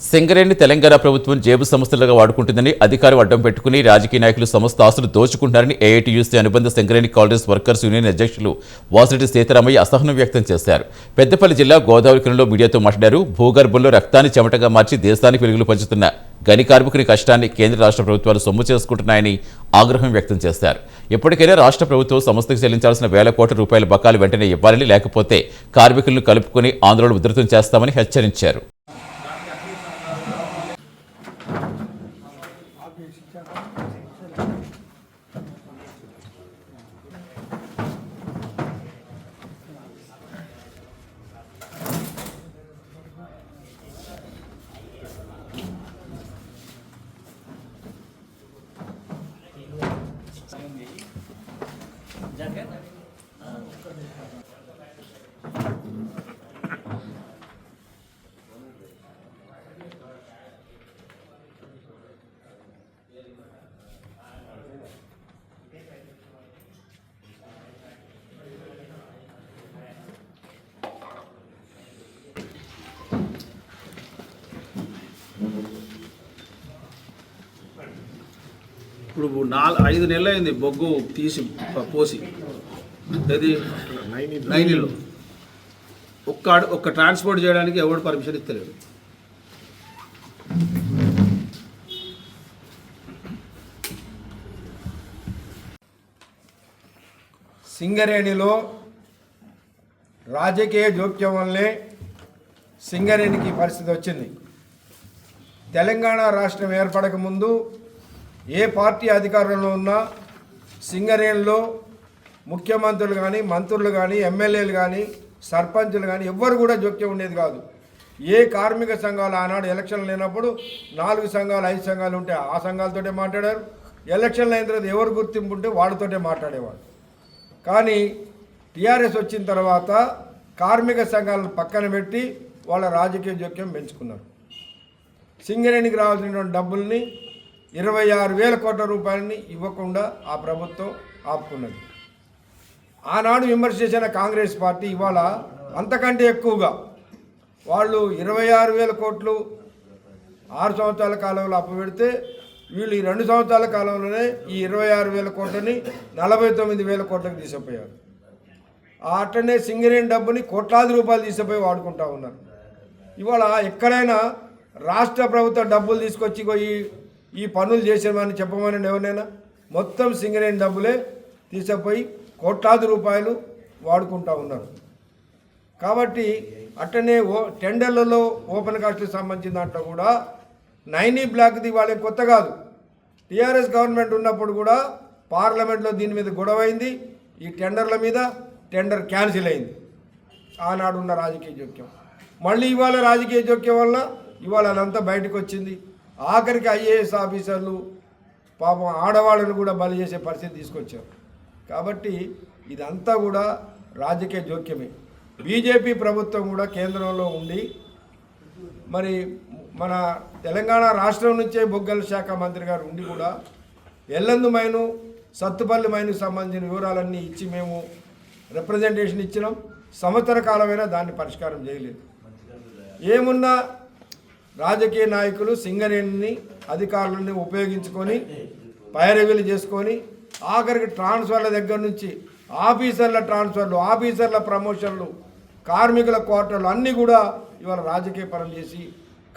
సింగరేణి తెలంగాణ ప్రభుత్వం జేబు సంస్థలుగా వాడుకుంటుందని అధికారం అడ్డం పెట్టుకుని రాజకీయ నాయకులు సమస్త ఆస్తులు దోచుకుంటారని ఏఐటీయూసీ అనుబంధ సింగరేణి కాలేజ్ వర్కర్స్ యూనియన్ అధ్యక్షులు వాసిరెడ్డి సీతారామయ్య అసహనం వ్యక్తం చేశారు. పెద్దపల్లి జిల్లా గోదావరి మీడియాతో మాట్లాడారు. భూగర్భంలో రక్తాన్ని చెమటగా మార్చి దేశానికి వెలుగులు పంచుతున్న గని కార్మికుని కష్టాన్ని కేంద్ర రాష్ట్ర ప్రభుత్వాలు సొమ్ము చేసుకుంటున్నాయని ఆగ్రహం వ్యక్తం చేశారు. ఇప్పటికైనా రాష్ట్ర ప్రభుత్వం సంస్థకు చెల్లించాల్సిన వేల కోట్ల రూపాయల బకాలు వెంటనే ఇవ్వాలని లేకపోతే కార్మికులను కలుపుకొని ఆందోళన ఉధృతం చేస్తామని హెచ్చరించారు. ఇప్పుడు నాలుగు ఐదు నెలలు అయింది బొగ్గు తీసి పోసి. అది నైనిలో. ఒక్క ఒక్క ట్రాన్స్పోర్ట్ చేయడానికి ఎవడు పర్మిషన్ ఇస్తలేడు. సింగరేణిలో రాజకీయ జోక్యం వల్లే సింగరేణికి పరిస్థితి వచ్చింది. తెలంగాణ రాష్ట్రం ఏర్పడక ముందు ఏ పార్టీ అధికారంలో ఉన్నా సింగరేణిలో ముఖ్యమంత్రులు కానీ మంత్రులు కానీ ఎమ్మెల్యేలు కానీ సర్పంచులు కానీ ఎవ్వరు కూడా జోక్యం ఉండేది కాదు. ఏ కార్మిక సంఘాలు ఆనాడు ఎలక్షన్లు లేనప్పుడు నాలుగు సంఘాలు ఐదు సంఘాలు ఉంటే ఆ సంఘాలతోటే మాట్లాడారు. ఎలక్షన్లు అయిన తర్వాత ఎవరు గుర్తింపు ఉంటే వాళ్ళతోటే మాట్లాడేవాడు కానీ టీఆర్ఎస్ వచ్చిన తర్వాత కార్మిక సంఘాలను పక్కన పెట్టి వాళ్ళ రాజకీయ జోక్యం పెంచుకున్నారు. సింగరేణికి రావాల్సినటువంటి డబ్బుల్ని ఇరవై ఆరు వేల కోట్ల రూపాయలని ఇవ్వకుండా ఆ ప్రభుత్వం ఆపుకున్నది. ఆనాడు విమర్శ చేసిన కాంగ్రెస్ పార్టీ ఇవాళ అంతకంటే ఎక్కువగా వాళ్ళు ఇరవై ఆరు వేల కోట్లు ఆరు సంవత్సరాల కాలంలో అప్పబెడితే వీళ్ళు ఈ రెండు సంవత్సరాల కాలంలోనే ఈ ఇరవై ఆరు వేల కోట్లని నలభై తొమ్మిది వేల కోట్లకు తీసుకుపోయారు. ఆ అట్లనే సింగరేణి డబ్బుని కోట్లాది రూపాయలు తీసుకుపోయి వాడుకుంటా ఉన్నారు. ఇవాళ ఎక్కడైనా రాష్ట్ర ప్రభుత్వ డబ్బులు తీసుకొచ్చి ఈ ఈ పనులు చేసామని చెప్పమని ఎవరినైనా? మొత్తం సింగరేణి డబ్బులే తీసుకుపోయి కోట్లాది రూపాయలు వాడుకుంటా ఉన్నారు. కాబట్టి అట్టనే ఓ టెండర్లలో ఓపెన్ కాస్ట్కి సంబంధించిన దాంట్లో కూడా నైనీ బ్లాక్ది వాళ్ళకి కొత్త కాదు. టీఆర్ఎస్ గవర్నమెంట్ ఉన్నప్పుడు కూడా పార్లమెంట్లో దీని మీద గొడవ అయింది. ఈ టెండర్ల మీద టెండర్ క్యాన్సిల్ అయింది. ఆనాడు ఉన్న రాజకీయ జోక్యం. మళ్ళీ ఇవాళ రాజకీయ జోక్యం వల్ల ఇవాళ అదంతా బయటకు వచ్చింది. ఆఖరికి ఐఏఎస్ ఆఫీసర్లు పాపం ఆడవాళ్ళను కూడా బలి చేసే పరిస్థితి తీసుకొచ్చారు. కాబట్టి ఇదంతా కూడా రాజకీయ జోక్యమే. బీజేపీ ప్రభుత్వం కూడా కేంద్రంలో ఉండి మరి మన తెలంగాణ రాష్ట్రం నుంచే బొగ్గల శాఖ మంత్రి గారు ఉండి కూడా ఎల్లందు మైను సత్తుపల్లి మైనుకు సంబంధించిన వివరాలన్నీ ఇచ్చి మేము రిప్రజెంటేషన్ ఇచ్చినాం. సంవత్సర కాలమైనా దాన్ని పరిష్కారం చేయలేదు. ఏమున్నా రాజకీయ నాయకులు సింగరేణిని అధికారులని ఉపయోగించుకొని పైరవీలు చేసుకొని ఆఖరికి ట్రాన్స్ఫర్ల దగ్గర నుంచి ఆఫీసర్ల ట్రాన్స్ఫర్లు ఆఫీసర్ల ప్రమోషన్లు కార్మికుల క్వార్టర్లు అన్నీ కూడా ఇవాళ రాజకీయ పరం చేసి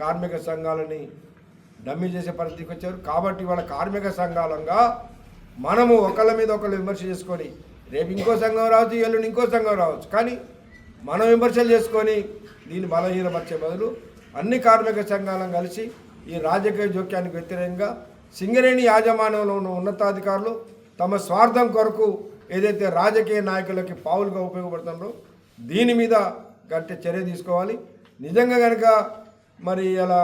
కార్మిక సంఘాలని డమ్మీ చేసే పరిస్థితికి వచ్చారు. కాబట్టి ఇవాళ కార్మిక సంఘాలంగా మనము ఒకళ్ళ మీద ఒకళ్ళు విమర్శ చేసుకొని రేపు ఇంకో సంఘం రావచ్చు ఎల్లుండి ఇంకో సంఘం రావచ్చు. కానీ మనం విమర్శలు చేసుకొని దీన్ని బలహీనపరిచే బదులు అన్ని కార్మిక సంఘాలను కలిసి ఈ రాజకీయ జోక్యానికి వ్యతిరేకంగా సింగరేణి యాజమాన్యంలో ఉన్న ఉన్నతాధికారులు తమ స్వార్థం కొరకు ఏదైతే రాజకీయ నాయకులకి పావులుగా ఉపయోగపడుతున్నారో దీని మీద గట్టి చర్య తీసుకోవాలి. నిజంగా కనుక మరి ఇలా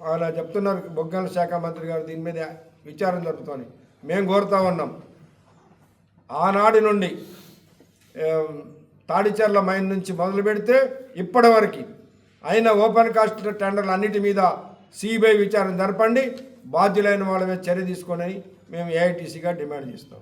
అలా చెప్తున్నారు బొగ్గల శాఖ మంత్రి గారు దీని మీద విచారం జరుపుతోంది మేము కోరుతా ఉన్నాం. ఆనాటి నుండి తాడిచర్ల తాడిచెర్ల మైన్ నుంచి మొదలు పెడితే ఇప్పటి వరకు అయిన ఓపెన్ కాస్ట్ టెండర్లు అన్నిటి మీద సిబిఐ విచారణ జరపండి. బాధ్యులైన వాళ్ళ మీద చర్య తీసుకొని మేము ఏఐటీసీగా డిమాండ్ చేస్తాం.